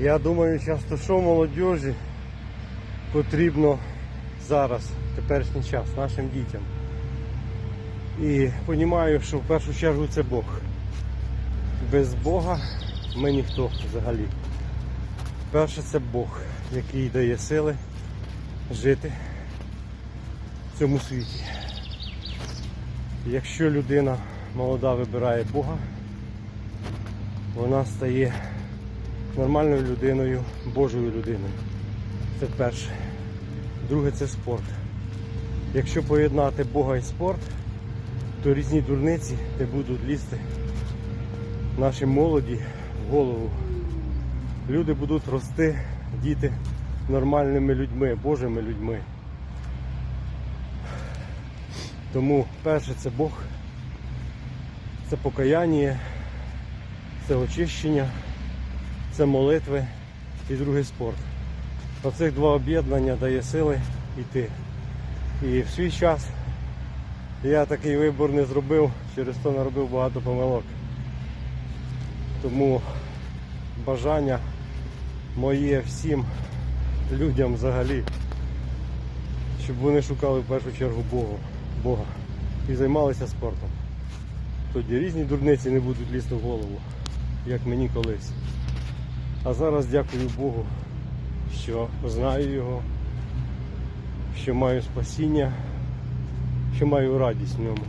Я думаю, часто що молодіжі потрібно зараз, теперішній час, нашим дітям. І розумію, що в першу чергу це Бог. Без Бога ми ніхто взагалі. Перше це Бог, який дає сили жити в цьому світі. Якщо людина молода вибирає Бога, вона стає нормальною людиною, Божою людиною. Це перше. Друге це спорт. Якщо поєднати Бога і спорт, то різні дурниці не будуть лізти нашій молоді в голову. Люди будуть рости, діти нормальними людьми, Божими людьми. Тому перше це Бог, це покаяння, це очищення, це молитви і другий спорт. Оцих два об'єднання дає сили йти. І в свій час я такий вибор не зробив, через то наробив багато помилок. Тому бажання моє всім людям взагалі, щоб вони шукали в першу чергу Бога, Бога і займалися спортом. Тоді різні дурниці не будуть лізти в голову, як мені колись. А зараз дякую Богу, що знаю його, що маю спасіння, що маю радість в ньому.